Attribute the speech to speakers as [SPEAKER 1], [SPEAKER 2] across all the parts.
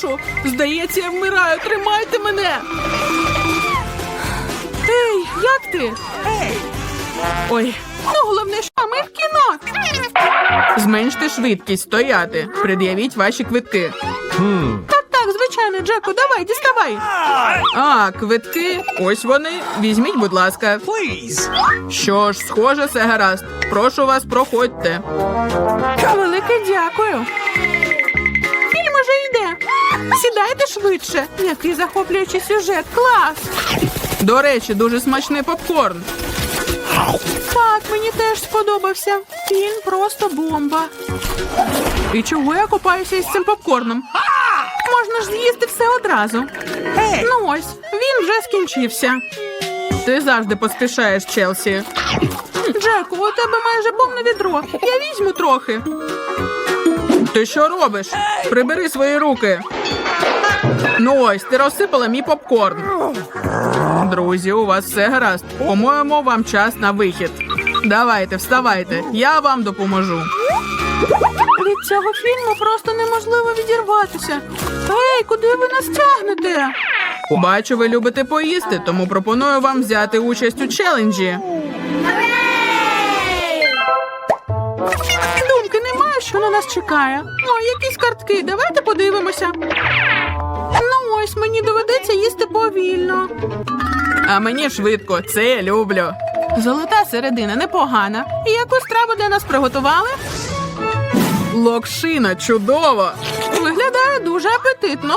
[SPEAKER 1] прошу. Здається, я вмираю. Тримайте мене. Ей, як ти? Ой, ну головне, що ми в кіно. Зменште швидкість, стояти. Пред'явіть ваші квитки. Так, так, звичайно, Джеку, давай, діставай. А, квитки. Ось вони. Візьміть, будь ласка. Що ж, схоже, все гаразд. Прошу вас, проходьте. Велике дякую. Сідайте швидше. Який захоплюючий сюжет. Клас. До речі, дуже смачний попкорн. Так, мені теж сподобався. Фільм просто бомба. І чого я купаюся із цим попкорном? Можна ж з'їсти все одразу. Ну ось, він вже скінчився. Ти завжди поспішаєш, Челсі. Джеку, у тебе майже повне відро. Я візьму трохи. Ти що робиш? Прибери свої руки. Ну ось, ти розсипала мій попкорн. Друзі, у вас все гаразд. По-моєму, вам час на вихід. Давайте, вставайте, я вам допоможу. Від цього фільму просто неможливо відірватися. Ей, куди ви нас тягнете? Бачу, ви любите поїсти, тому пропоную вам взяти участь у челенджі. Що на нас чекає. О, якісь картки, давайте подивимося. Ну ось мені доведеться їсти повільно. А мені швидко, це я люблю. Золота середина непогана. І яку страву для нас приготували? Локшина, чудово! Виглядає дуже апетитно.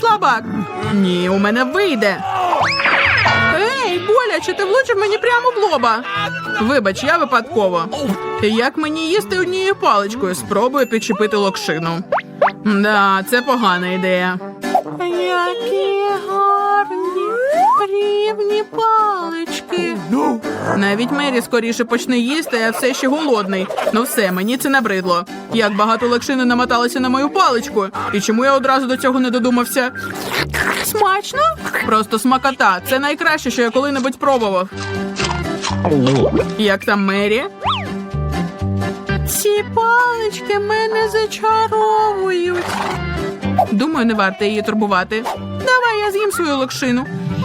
[SPEAKER 1] Слабак. Ні, у мене вийде. Ей, боляче, ти влучив мені прямо в лоба. Вибач, я випадково. Як мені їсти однією паличкою? Спробую підчепити локшину. Да, це погана ідея. Які рівні палички. Навіть Мері скоріше почне їсти, а все ще голодний. Ну все, мені це набридло. Як багато локшини намоталося на мою паличку. І чому я одразу до цього не додумався? Смачно? Просто смакота. Це найкраще, що я коли-небудь пробував. Як там Мері? Ці палички мене зачаровують. Думаю, не варто її турбувати. Давай я з'їм свою локшину.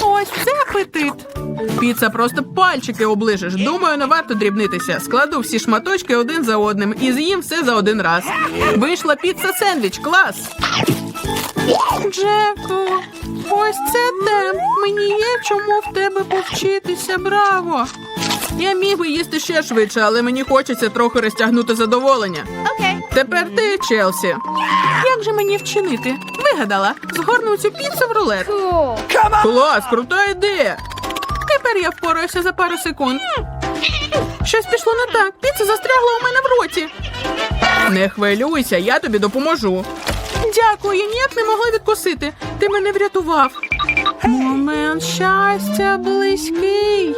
[SPEAKER 1] Ось це апетит. Піца просто пальчики оближеш. Думаю, не варто дрібнитися. Складу всі шматочки один за одним і з'їм все за один раз. Вийшла піца сендвіч, клас. Джеку, ось це темп. Мені є чому в тебе повчитися. Браво. Я міг би їсти ще швидше, але мені хочеться трохи розтягнути задоволення.
[SPEAKER 2] Okay.
[SPEAKER 1] Тепер ти, Челсі. Як же мені вчинити? Вигадала. Згорну цю піцу в рулет. Клас, крута ідея. Тепер я впораюся за пару секунд. Щось пішло не так. Піца застрягла у мене в роті. Не хвилюйся, я тобі допоможу. Дякую, я ніяк не могла відкусити. Ти мене врятував. Момент щастя близький.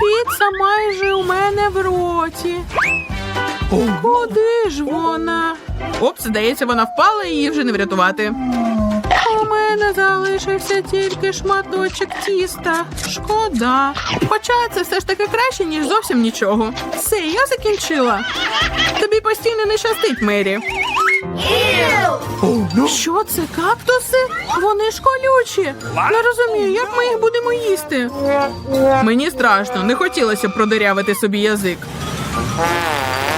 [SPEAKER 1] Піца майже у мене в роті. Куди ж вона? Опс, здається, вона впала і її вже не врятувати. У мене залишився тільки шматочок тіста. Шкода. Хоча це все ж таки краще, ніж зовсім нічого. Все, я закінчила. Тобі постійно не щастить, Мері. Що це, кактуси? Вони ж колючі. Не розумію, як ми їх будемо їсти. Мені страшно, не хотілося б продирявити собі язик.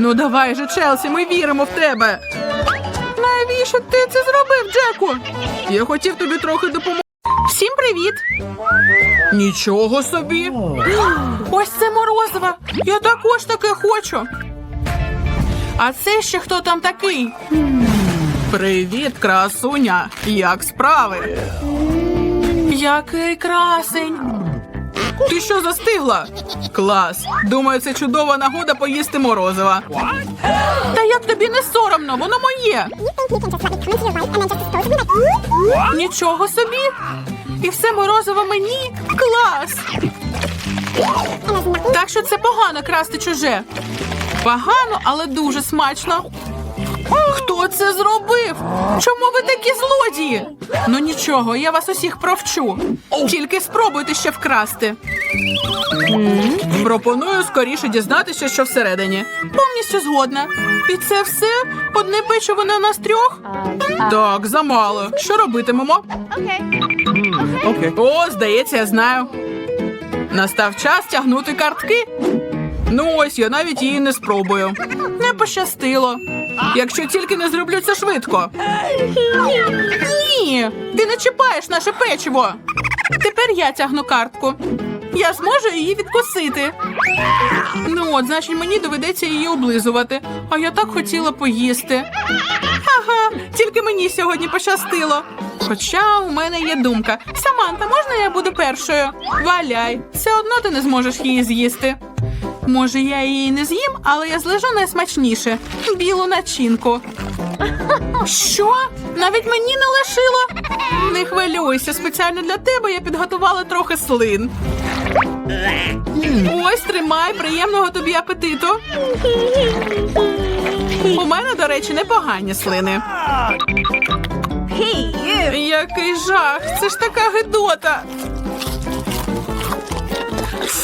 [SPEAKER 1] Ну давай же, Челсі, ми віримо в тебе. Навіщо ти це зробив, Джеку? Я хотів тобі трохи допомогти. Всім привіт! Нічого собі. Ось це морозиво. Я також таке хочу. А це ще хто там такий? Привіт, красуня. Як справи? Який красень. Ти що застигла? Клас. Думаю, це чудова нагода поїсти морозива. Та як тобі не соромно, воно моє. Нічого собі. І все морозиво мені. Клас. Так що це погано красти чуже. Погано, але дуже смачно. Хто це зробив? Чому ви такі злодії? Ну нічого, я вас усіх провчу. Тільки спробуйте ще вкрасти. Пропоную скоріше дізнатися, що всередині. Повністю згодна. І це все? Одне печиво на нас трьох? Так, замало. Що робитимемо? О, здається, я знаю. Настав час тягнути картки. Ну ось я навіть її не спробую. Не пощастило. Якщо тільки не зроблю це швидко. Ні, ти не чіпаєш наше печиво. Тепер я тягну картку. Я зможу її відкусити. Ну от, значить, мені доведеться її облизувати. А я так хотіла поїсти. Ага, тільки мені сьогодні пощастило. Хоча у мене є думка. Саманта, можна я буду першою? Валяй, все одно ти не зможеш її з'їсти. Може, я її не з'їм, але я злежу найсмачніше білу начинку. Що? Навіть мені не лишило? Не хвилюйся, спеціально для тебе я підготувала трохи слин. Ось тримай, приємного тобі апетиту. У мене, до речі, непогані слини. Який жах! Це ж така гидота.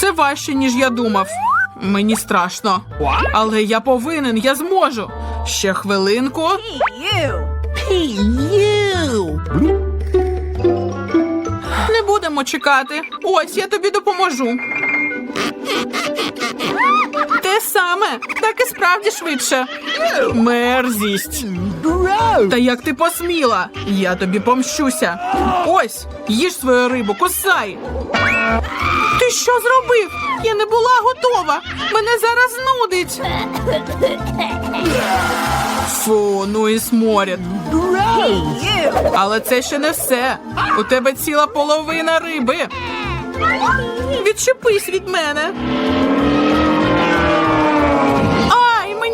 [SPEAKER 1] Це важче, ніж я думав. Мені страшно. Але я повинен, я зможу. Ще хвилинку. Не будемо чекати. Ось я тобі допоможу. Те саме, так і справді швидше. Мерзість. Та як ти посміла? Я тобі помщуся. Ось, їж свою рибу, кусай. Ти що зробив? Я не була готова. Мене зараз нудить. Фу, ну і сморід. Але це ще не все. У тебе ціла половина риби. Відчепись від мене.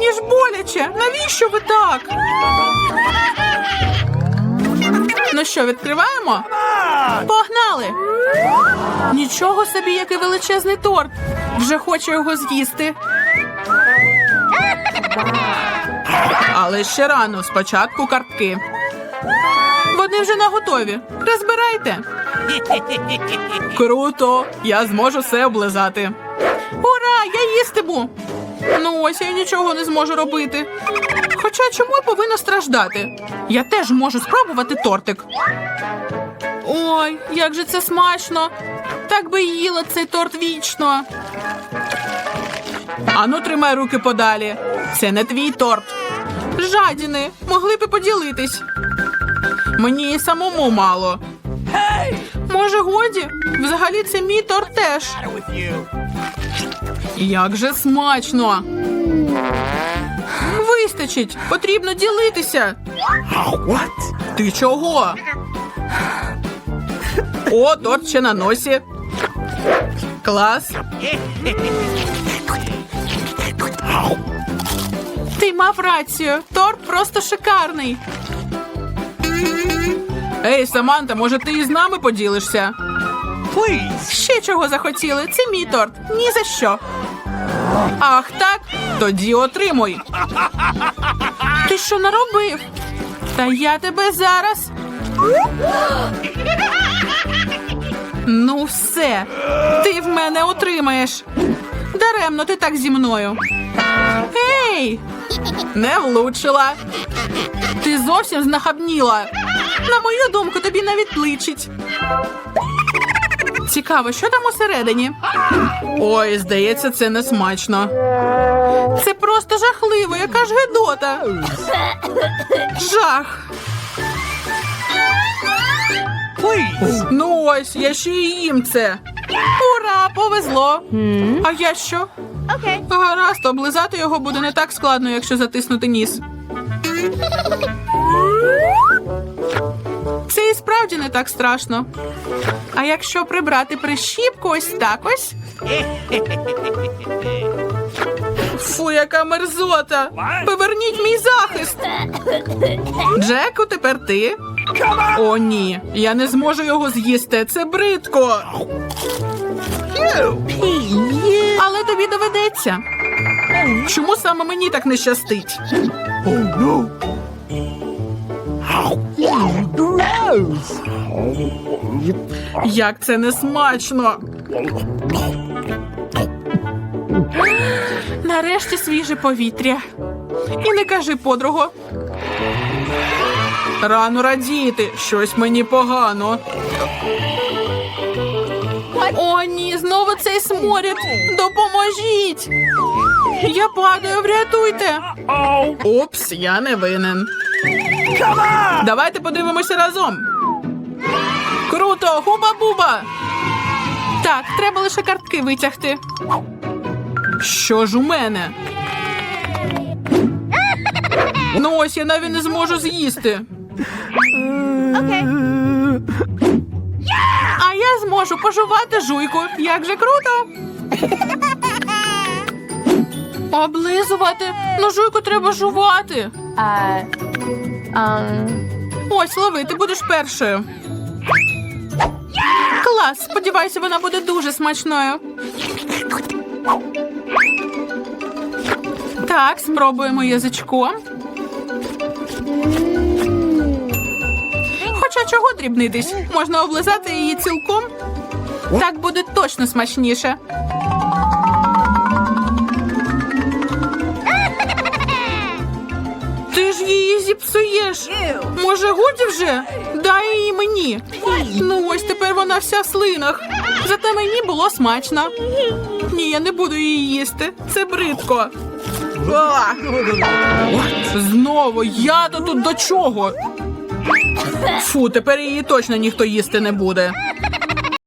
[SPEAKER 1] Мені ж боляче. Навіщо ви так? Ну що, відкриваємо? Погнали! Нічого собі, який величезний торт. Вже хочу його з'їсти. Але ще рано, спочатку картки. Вони вже наготові. Розбирайте. Круто! Я зможу все облизати. Ура! Я їстиму! Ну ось я нічого не зможу робити. Хоча чому я повинна страждати? Я теж можу спробувати тортик. Ой, як же це смачно! Так би їла цей торт вічно. Ану, тримай руки подалі. Це не твій торт. Жадіни, могли б поділитись. Мені і самому мало. Може, годі? Взагалі це мій торт теж. Як же смачно. Вистачить, потрібно ділитися.
[SPEAKER 3] What?
[SPEAKER 1] Ти чого? О, торт ще на носі. Клас. Ти мав рацію. Торт просто шикарний. Ей, Саманта, може ти із нами поділишся?
[SPEAKER 3] Please.
[SPEAKER 1] Ще чого захотіли? Це мій торт. Ні за що. Ах, так? Тоді отримуй. Ти що наробив? Та я тебе зараз. Ну, все, ти в мене отримаєш. Даремно ти так зі мною. Ей! Не влучила. Ти зовсім знахабніла. На мою думку, тобі навіть личить. Цікаво, що там усередині? Ой, здається, це не смачно. Це просто жахливо, яка ж гидота. Жах.
[SPEAKER 3] Please.
[SPEAKER 1] Ну ось, я ще й їм це. Ура, повезло. А я що?
[SPEAKER 2] Okay.
[SPEAKER 1] Гаразд, облизати його буде не так складно, якщо затиснути ніс. Це і справді не так страшно. А якщо прибрати прищіпку ось так ось. Фу, яка мерзота! Поверніть мій захист! Джеку, тепер ти. О, ні, я не зможу його з'їсти. Це бридко. Але тобі доведеться. Чому саме мені так не щастить? Як це не смачно. Нарешті свіже повітря. І не кажи подруго. Рано радіти, щось мені погано. О, ні, знову цей сморід. Допоможіть. Я падаю, врятуйте. Упс, я не винен. Давайте подивимося разом. Круто, хуба-буба. Так, треба лише картки витягти. Що ж у мене? Ну ось я навіть не зможу з'їсти. А я зможу пожувати жуйку. Як же круто. Облизувати. Ну, жуйку треба жувати. Ось, лови, ти будеш першою. Клас, сподіваюся, вона буде дуже смачною. Так, спробуємо язичком. Хоча чого дрібнитись? Можна облизати її цілком. Так буде точно смачніше. Зіпсуєш. Може, годі вже? Дай її мені. Ну ось тепер вона вся в слинах. Зате мені було смачно. Ні, я не буду її їсти. Це бридко. Знову я то тут до чого? Фу, тепер її точно ніхто їсти не буде.